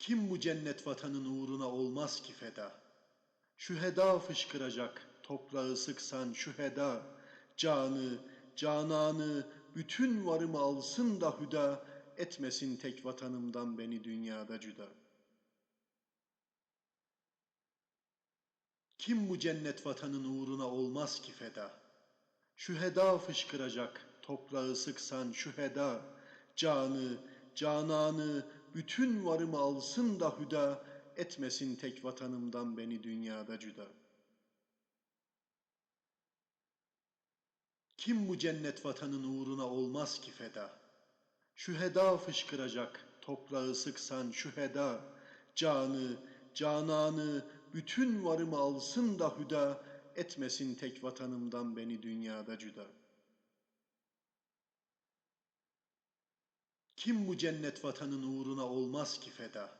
Kim bu cennet vatanın uğruna olmaz ki feda? Şüheda fışkıracak, toprağı sıksan şüheda, canı, cananı, bütün varımı alsın da hüda, etmesin tek vatanımdan beni dünyada cüda. Kim bu cennet vatanın uğruna olmaz ki feda? Şüheda fışkıracak, toprağı sıksan şüheda, canı, cananı, bütün varımı alsın da hüda, etmesin tek vatanımdan beni dünyada cüda. Kim bu cennet vatanın uğruna olmaz ki feda? Şüheda fışkıracak, toprağı sıksan şüheda, canı, cananı, bütün varımı alsın da hüda, etmesin tek vatanımdan beni dünyada cüda. Kim bu cennet vatanın uğruna olmaz ki feda?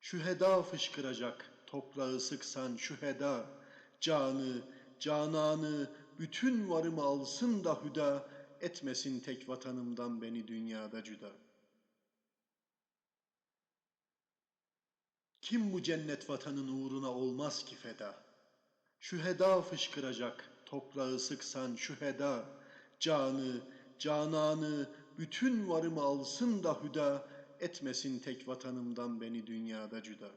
Şüheda fışkıracak, toprağı sıksan şüheda, canı, cananı, bütün varımı alsın da hüda, etmesin tek vatanımdan beni dünyada cüda. Kim bu cennet vatanın uğruna olmaz ki feda? Şüheda fışkıracak, toprağı sıksan şüheda, canı, cananı, bütün varımı alsın da hüda, etmesin tek vatanımdan beni dünyada cüda.